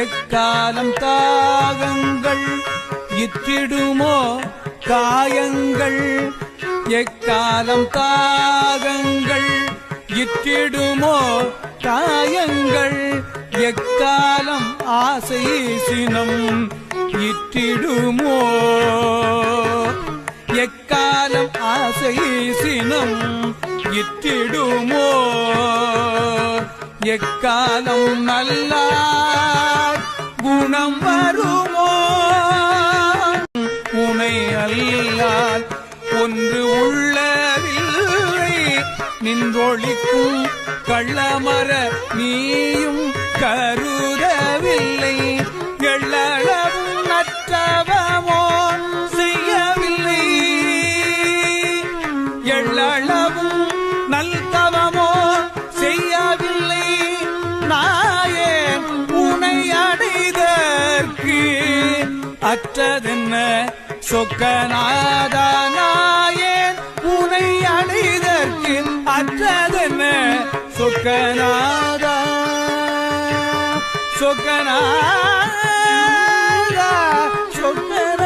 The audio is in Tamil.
எக்காலம் தாகங்கள் இற்றிடுமோ காயங்கள்? எக்காலம் தாகங்கள் இற்றிடுமோ காயங்கள்? எக்காலம் ஆசை சினம் இற்றிடுமோ? எக்காலம் ஆசை சினம் இற்றிடுமோ? எக்காலம் நல்ல குணம் வருமோ? உனை அல்லால் ஒன்று உள்ளவில்லை. நின்றொழிக்கும் கள்ளமர நீயும் கருதவில்லை. எள்ளளவும் நற்றவமோ செய்யவில்லை. எள்ளளவும் நல்தவமோ அற்றதென்ன சொக்கநாதானாயேன் உனை அடைதற்கு அற்றதென்ன? சொக்கநாதா சொக்கநாதா சொக்கன